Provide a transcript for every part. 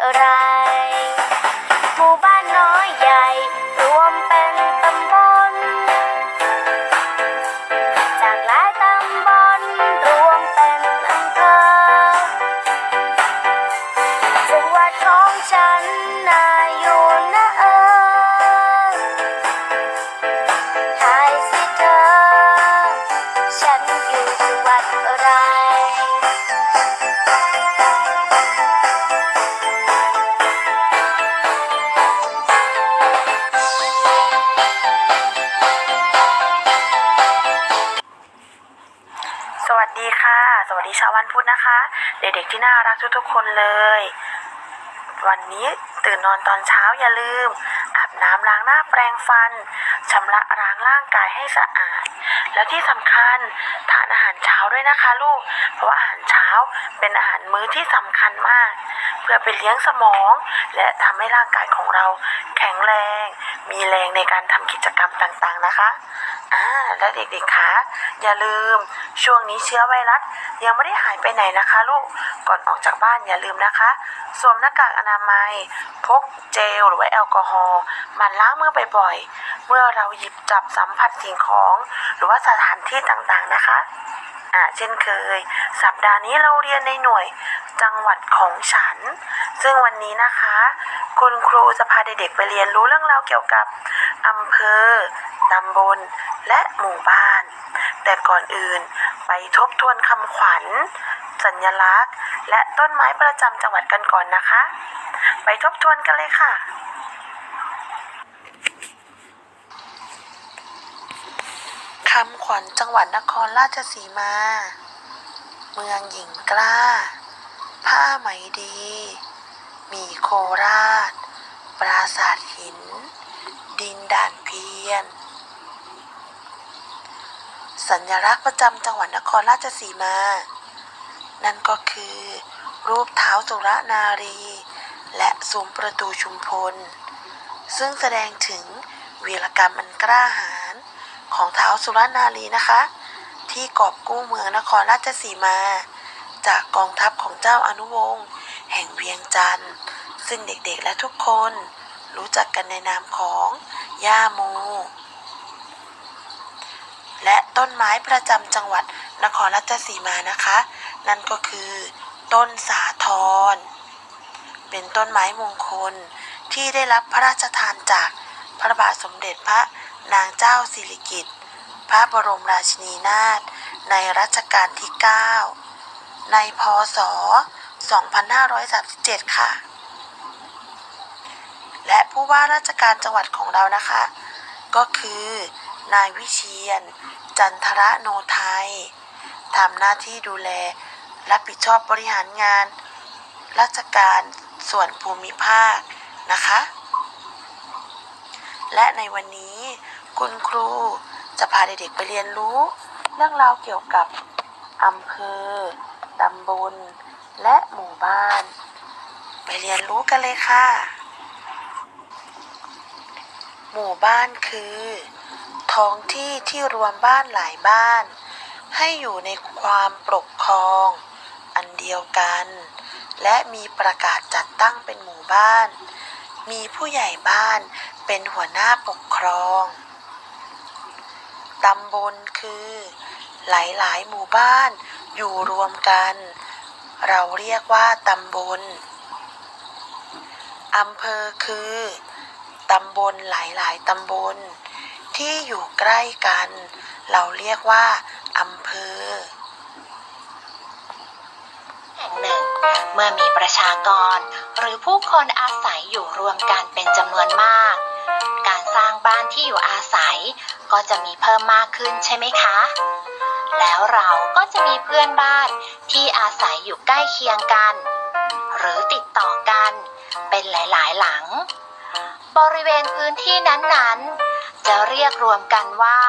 จั ชาววันพุธนะคะ เด็กๆที่น่ารักทุกๆคนเลย วันนี้ตื่นนอนตอนเช้าอย่าลืม น้ำล้างหน้าแปรงฟันชำระล้างร่างกายให้สะอาด แล้วที่สำคัญทานอาหารเช้าด้วยนะคะลูก เพราะว่าอาหารเช้าเป็นอาหารมื้อที่สำคัญมาก เพื่อไปเลี้ยงสมอง และทำให้ร่างกายของเราแข็งแรง มีแรงในการทำกิจกรรมต่างๆนะคะอ่าและเด็กๆคะอย่าลืมช่วงนี้เชื้อไวรัสยังไม่ได้หายไปไหนนะคะลูกก่อนออกจากบ้านอย่าลืมนะคะ สวมหน้ากากอนามัย พกเจลหรือว่าแอลกอฮอล์มันล้างมือบ่อยๆ เมื่อเราหยิบจับสัมผัสสิ่งของ หรือว่าสถานที่ต่างๆนะคะอ่าเช่นเคย สัปดาห์นี้เราเรียนในหน่วยจังหวัดของฉัน ซึ่งวันนี้นะคะ คุณครูจะพาเด็กๆไปเรียนรู้เรื่องราวเกี่ยวกับอำเภอตำบลและหมู่บ้าน แต่ก่อนอื่นไปทบทวนคำขวัญ สัญลักษณ์ และต้นไม้ประจำจังหวัดกันก่อนนะคะ ไปทบทวนกันเลยค่ะ คำขวัญจังหวัดนครราชสีมา เมืองหญิงกล้า ผ้าไหมดี มีโคราช ปราสาทหิน ดินด่านเพียน สัญลักษณ์ประจำจังหวัดนครราชสีมา นั่นก็คือ รูปเท้าสุรนารี และซุ้มประตูชุมพล ซึ่งแสดงถึงวีรกรรมอันกล้าหาญ ของเท้าสุรนารีนะคะ ที่กอบกู้เมืองนครราชสีมา จากกองทัพของเจ้าอนุวงศ์แห่งเวียงจันทร์ ซึ่งเด็กๆและทุกคนรู้จักกันในนามของย่าโม และต้นไม้ประจำจังหวัดนครราชสีมานะคะ นั่นก็คือต้นสาทร เป็นต้นไม้มงคลที่ได้รับพระราชทานจากพระบาทสมเด็จพระ นางเจ้าสิริกิติ์พระบรมราชินีนาถในรัชกาลที่ 9 ในพศ 2537 ค่ะ และผู้ว่าราชการจังหวัดของเรานะคะ ก็คือนายวิเชียน จันทระโนไทยทำหน้าที่ดูแลรับผิดชอบบริหารงาน ราชการส่วนภูมิภาคนะคะ และในวันนี้ คุณครูจะพาเด็กๆไปเรียนรู้ เรื่องราวเกี่ยวกับอำเภอ ตำบล และหมู่บ้าน ไปเรียนรู้กันเลยค่ะ หมู่บ้านคือ ท้องที่ที่รวมบ้านหลายบ้าน ให้อยู่ในความปกครอง อันเดียวกัน และมีประกาศจัดตั้งเป็นหมู่บ้าน มีผู้ใหญ่บ้านเป็นหัวหน้าปกครอง ตำบลคือ หลายๆ หมู่บ้านอยู่รวมกัน เราเรียกว่าตำบลอำเภอคือตำบลหลายๆ ตำบล ที่อยู่ใกล้กัน เราเรียกว่าอำเภอแห่งหนึ่งเมื่อมีประชากร หรือผู้คนอาศัยอยู่รวมกันเป็นจำนวนมาก การสร้างบ้านที่อยู่อาศัย ก็จะมีเพิ่มมากขึ้นใช่ไหมคะ แล้วเราก็จะมีเพื่อนบ้านที่อาศัยอยู่ใกล้เคียงกัน หรือติดต่อกัน เป็นหลายๆ หลัง บริเวณพื้นที่นั้นๆ จะเรียกรวมกันว่า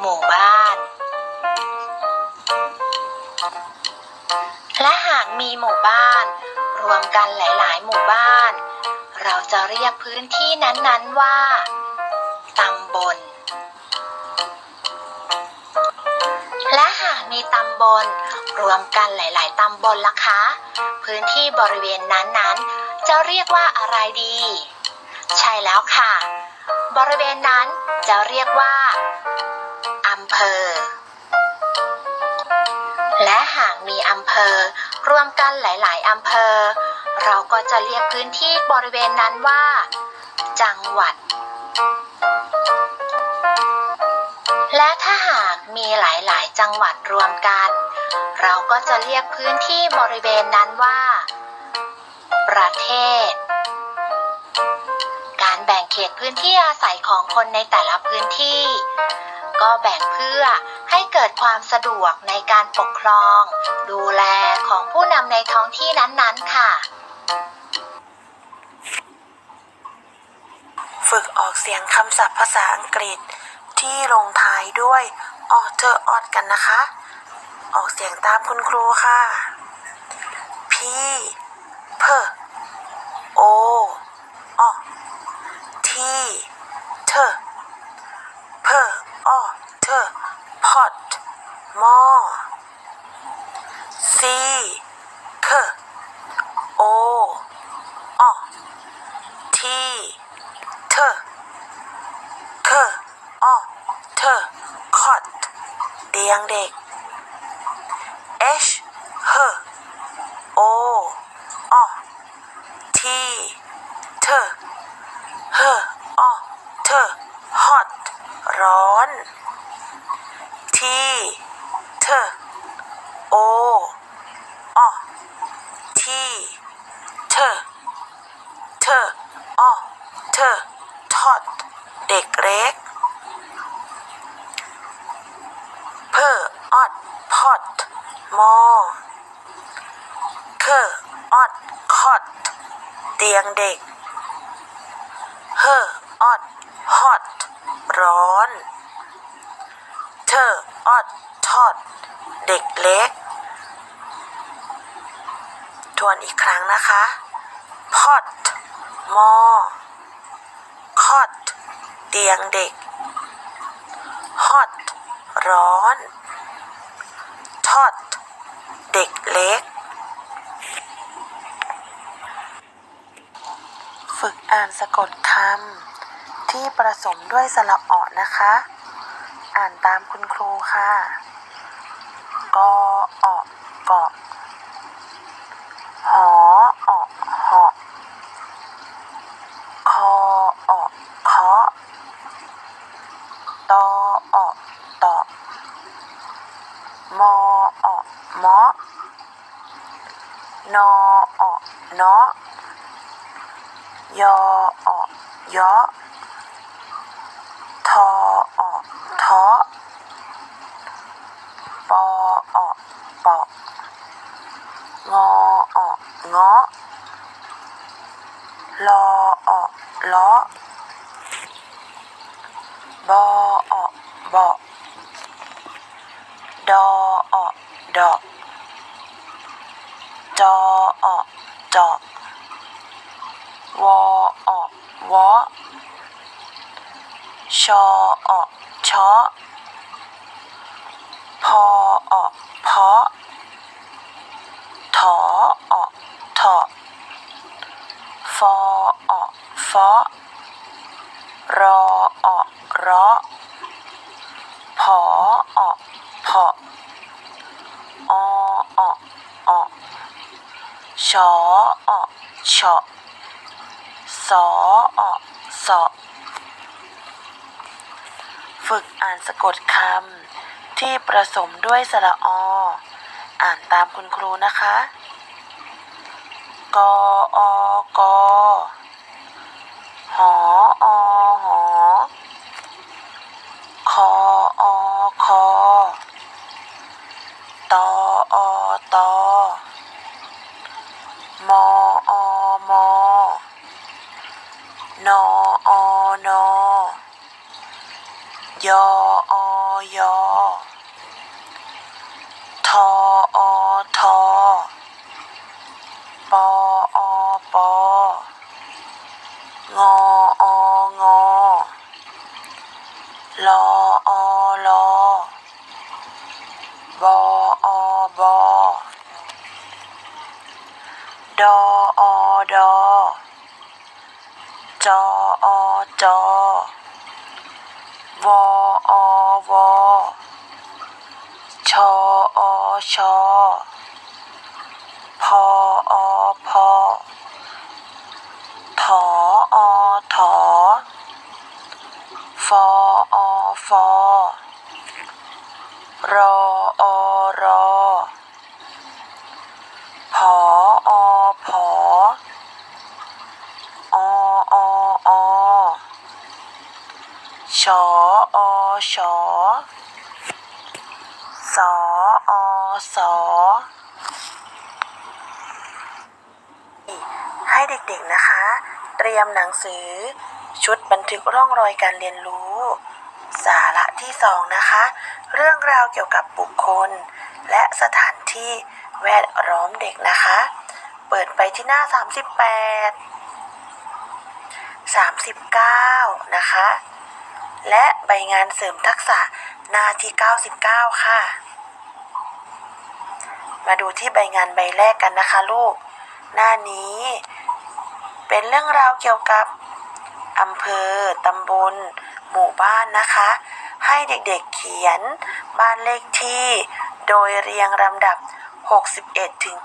หมู่บ้าน และหากมีหมู่บ้าน รวมกันหลาย ๆ หมู่บ้าน เราจะเรียกพื้นที่นั้นๆว่าตำบล และหากมีตำบลรวมกันหลาย ๆตำบลล่ะคะ พื้นที่บริเวณนั้นๆ จะเรียกว่าอะไรดี ใช่แล้วค่ะ บริเวณนั้นจะเรียกว่าอำเภอ และหากมีอำเภอรวมกันหลาย ๆอำเภอ เราก็จะเรียกพื้นที่บริเวณนั้นว่า จังหวัด และถ้าหากมีหลาย ๆ จังหวัดรวมกัน เราก็จะเรียกพื้นที่บริเวณนั้นว่า ประเทศ การแบ่งเขตพื้นที่อาศัยของคนในแต่ละพื้นที่ ก็แบ่งเพื่อให้เกิดความสะดวกในการปกครอง ดูแลของผู้นำในท้องที่นั้นๆค่ะ ฝึกออกเสียงคำศัพท์ภาษาอังกฤษที่ลงท้ายด้วยออเทอร์ออดกันนะคะ ออกเสียงตามคุณครูค่ะ P P O O T ที่ เธอเฮอ้อเธอ hot ร้อน T เธอโออ้อ T เธอ เธออ้อเธอ ทอด เด็กเล็ก เพอออด พอดหมอเคอออด คอด เตียงเด็ก เฮอออด ฮอต ร้ อนเธอออดทอด เด็กเล็ก ทวนอีกครั้งนะคะ พอดหมอคอดเตียงเด็ก ฮอต ร้อน ทอด เด็กเล็ก ฝึกอ่านสะกดคำ ที่ผสมด้วยสระเออนะคะ อ่านตามคุณครูค่ะกอออเกาะหอออเหาะคอออเคาะตอออตอมอออเมนอออเนาะยอออยอทอออทอปอออปอ งอออเงาะลอออล้อ บอออบาะดอออดอจอออเจวอออวอชอออชอพอออเพาะ ถอออเถาะฟอออฟอรอออเราะผอออเพาะอออออชอออสอออสอฝึกอ่านสะกดคำที่ผสมด้วยสระอ อ่านตามคุณครูนะคะ กออกอหออหอ คออคอ ตออตอ มออมอ นออนอยออยอ ทออทอ ปออปอ งอองอ ลออลอ บอ ดออดอ จออจอ วอวอชออชอ พออพอ ถออถอ ฟออฟอ รออรอ ผออผอ ออออ ชออชอ สออสอ ให้เด็กๆนะคะ เต รียมหนังสือ ชุดบันทึกร่องรอยการเรียนรู้ สาระที่สองนะคะ เรื่องราวเกี่ยวกับบุคคล และสถานที่แวดล้อมเด็กนะคะ เปิดไปที่หน้า 38 39 นะคะ และใบงานเสริมทักษะหน้าที่ 99 ค่ะ มาดูที่ใบงานใบแรกกันนะคะลูก หน้านี้ เป็นเรื่องราวเกี่ยวกับอำเภอ ตำบล หมู่บ้านนะคะ ให้เด็กๆเขียนบ้านเลขที่ โดยเรียงลำดับ 61ถึง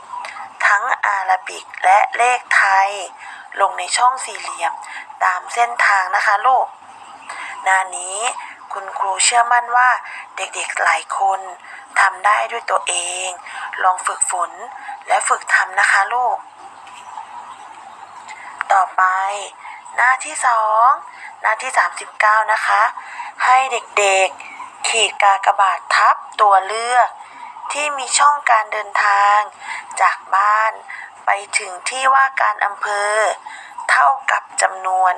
70 ทั้งอาราบิกและเลขไทย ลงในช่องสี่เหลี่ยม ตามเส้นทางนะคะลูก นานี้คุณครูเชื่อมั่นว่าเด็กๆหลายคนทำได้ด้วยตัวเอง ลองฝึกฝนและฝึกทำนะคะลูก ต่อไป หน้าที่สองหน้าที่ 39 นะคะ ให้เด็กๆ ขีดกากบาททับตัวเลือก ที่มีช่องการเดินทาง จากบ้านไปถึงที่ว่าการอำเภอ เท่ากับจำนวน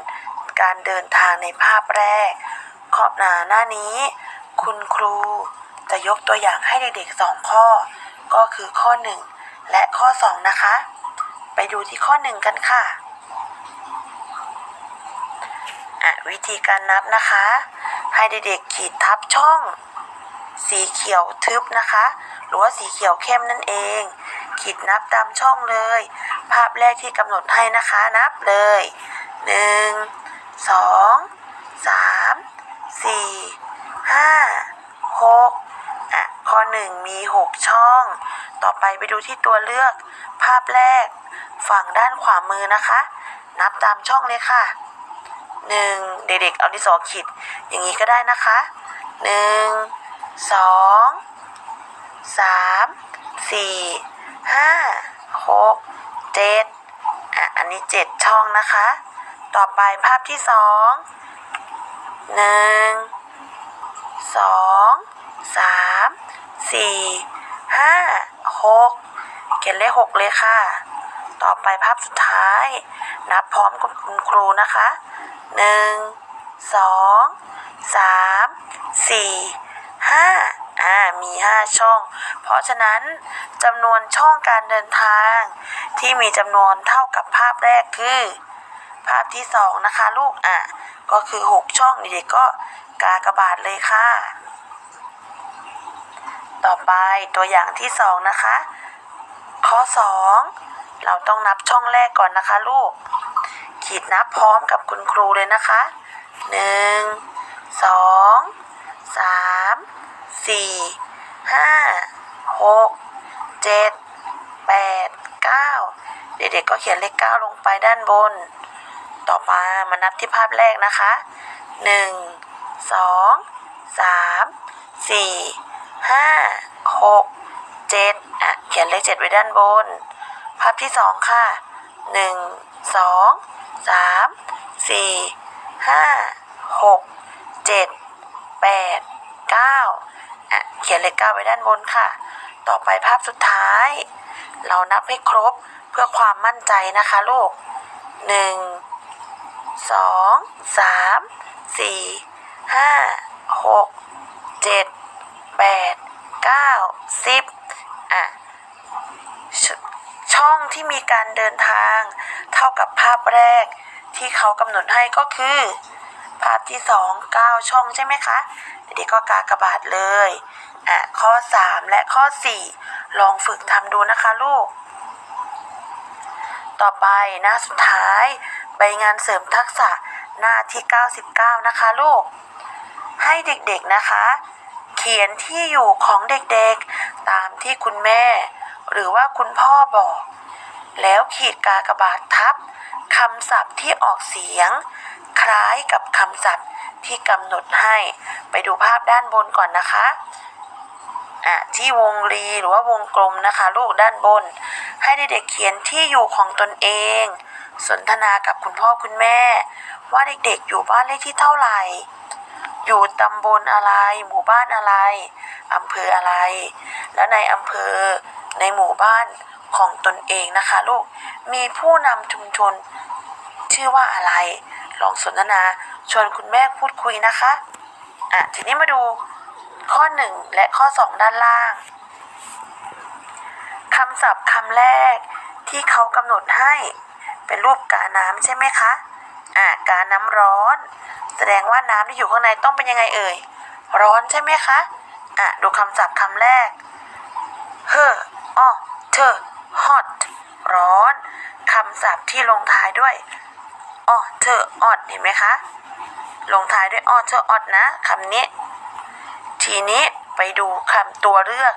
การเดินทางในภาพแรกข้อหนาหน้านี้ คุณครูจะยกตัวอย่างให้เด็กๆสองข้อ ก็คือข้อ 1 และข้อ 2 นะคะ ไปดูที่ข้อ 1 กันค่ะ อะวิธีการนับนะคะ ให้เด็กๆขีดทับช่อง สีเขียวทึบนะคะ หรือว่าสีเขียวเข้มนั่นเอง ขีดนับตามช่องเลย ภาพแรกที่กำหนดให้นะคะนับเลยหนึ่งสองสามสี่ห้าหกอะข้อหนึ่งมีหกช่อง ต่อไปไปดูที่ตัวเลือก ภาพแรกฝั่งด้านขวามือนะคะ นับตามช่องเลยค่ะ หนึ่งเด็กๆเอาดินสอขีดอย่างนี้ก็ได้นะคะหนึ่งสองสามสี่ห้าหกเจ็ดอะอันนี้เจ็ดช่องนะคะ ต่อไปภาพที่สองหนึ่งสองสามสี่ห้าหกเขียนเลขหกเลยค่ะ ต่อไปภาพสุดท้าย นับพร้อมกับคุณครูนะคะหนึ่งสองสามสี่ห้าอ่ามีห้าช่อง เพราะฉะนั้นจำนวนช่องการเดินทาง ที่มีจำนวนเท่ากับภาพแรกคือ ภาพที่สองนะคะลูกอะก็คือหกช่องเด็กก็กากระบาทเลยค่ะ ต่อไปตัวอย่างที่สองนะคะข้อ 2 เราต้องนับช่องแรกก่อนนะคะลูก ขีดนับพร้อมกับคุณครูเลยนะคะ1 2 3 4 5 6 7 8 9เด็กๆก็เขียนเลข9ลงไปด้านบน ต่อมามานับที่ภาพแรกนะคะ1 2 3 4 5 6เจ็ดอะเขียนเลขเจ็ดไว้ด้านบน ภาพที่สองค่ะหนึ่งสองสามสี่ห้าหกเจ็ดแปดเก้าอะเขียนเลขเก้าไว้ด้านบนค่ะ ต่อไปภาพสุดท้าย เรานับให้ครบเพื่อความมั่นใจนะคะลูกหนึ่งสองสามสี่ห้าหกเจ็ดแปดเก้าสิบอะ ช่องที่มีการเดินทาง เท่ากับภาพแรกที่เขากำหนดให้ก็คือ ภาพที่สองเก้าช่องใช่ไหมคะเด็กๆก็กากบาทเลยอะข้อสามและข้อสี่ลองฝึกทำดูนะคะลูก ต่อไปหน้าสุดท้าย ใบงานเสริมทักษะหน้าที่ 99 นะคะลูก ให้เด็กๆนะคะ เขียนที่อยู่ของเด็กๆ ตามที่คุณแม่ หรือว่าคุณพ่อบอก แล้วขีดกากบาททับคำศัพท์ที่ออกเสียง คล้ายกับคำศัพท์ที่กำหนดให้ ไปดูภาพด้านบนก่อนนะคะอะที่วงรีหรือว่าวงกลมนะคะ ลูกด้านบน ให้เด็กๆเขียนที่อยู่ของตนเอง สนทนากับคุณพ่อคุณแม่ ว่าเด็กๆอยู่บ้านเลขที่เท่าไหร่ อยู่ตำบลอะไร หมู่บ้านอะไรอำเภออะไร แล้วในอำเภอ ในหมู่บ้านของตนเองนะคะ ลูก มีผู้นำชุมชนชื่อว่าอะไร ลองสนทนาชวนคุณแม่พูดคุยนะคะ อะ ทีนี้มาดูข้อหนึ่งและข้อสองด้านล่างคำศัพท์คำแรกที่เขากำหนดให้เป็นรูปกาน้ำใช่ไหมคะ อะ กาน้ำร้อน แสดงว่าน้ำที่อยู่ข้างในต้องเป็นยังไงเอ่ย ร้อนใช่ไหมคะ อะ ดูคำศัพท์คำแรก เฮ้อ อ้อเธอ hot ร้อนคำศัพท์ที่ลงท้ายด้วยอ้อเธอออดเห็นไหมคะ ลงท้ายด้วยอ้อเธอออดนะคำนี้ ทีนี้ไปดูคำตัวเลือก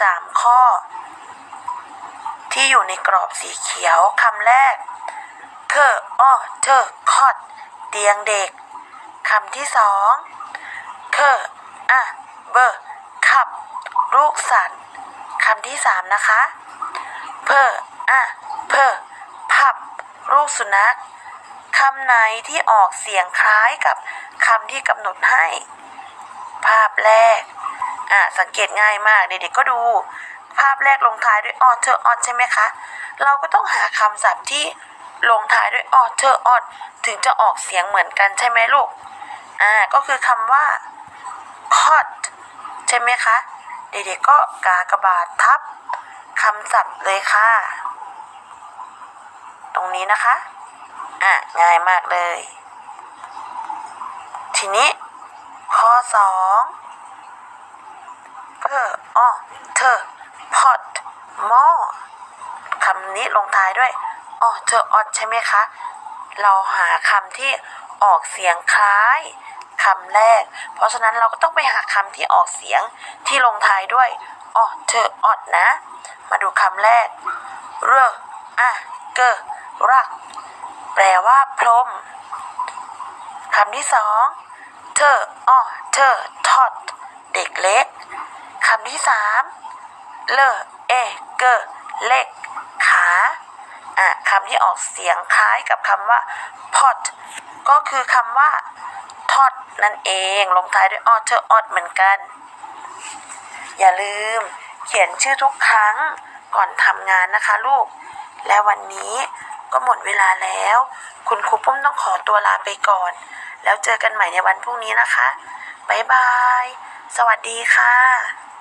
สามข้อ ที่อยู่ในกรอบสีเขียวคำแรกเคออ้อเธอคอดเตียงเด็กคำที่สองเคออะเบอร์ขับ ลูกสัตว์ คำที่สามนะคะ เพออะเพอพับลูกสุนัขคำไหนที่ออกเสียงคล้ายกับคำที่กำหนดให้ ภาพแรก อะสังเกตง่ายมาก เด็กๆก็ดู ภาพแรกลงท้ายด้วยออเทอร์ออดใช่ไหมคะ เราก็ต้องหาคำศัพท์ที่ลงท้ายด้วยออเทอร์ออดถึงจะออกเสียงเหมือนกันใช่ไหมลูก อ่า ก็คือคำว่า cot ใช่ไหมคะ เด็กๆก็กากระบาททับคำศัพท์เลยค่ะ ตรงนี้นะคะ อะ ง่ายมากเลย ทีนี้ ข้อสองเพออ้อเธอ pot หม้อคำนี้ลงท้ายด้วยอ้อเธอออดใช่ไหมคะ เราหาคำที่ออกเสียงคล้าย คำแรก เพราะฉะนั้นเราก็ต้องไปหาคำที่ออกเสียงที่ลงท้ายด้วยออเธอออดนะ มาดูคำแรก เรออะเกอรัก แปลว่าพรมคำที่สองเธออ้อเธอทอด เด็กเล็กคำที่สามเลอเอเกอเล็ก ขาอะคำที่ออกเสียงคล้ายกับคำว่า pot ก็คือคำว่า ทอดนั่นเอง ลงท้ายด้วยออเธอออดเหมือนกัน อย่าลืมเขียนชื่อทุกครั้งก่อนทำงานนะคะลูก และวันนี้ก็หมดเวลาแล้ว คุณครูปุ้มต้องขอตัวลาไปก่อน แล้วเจอกันใหม่ในวันพรุ่งนี้นะคะ บ๊ายบาย สวัสดีค่ะ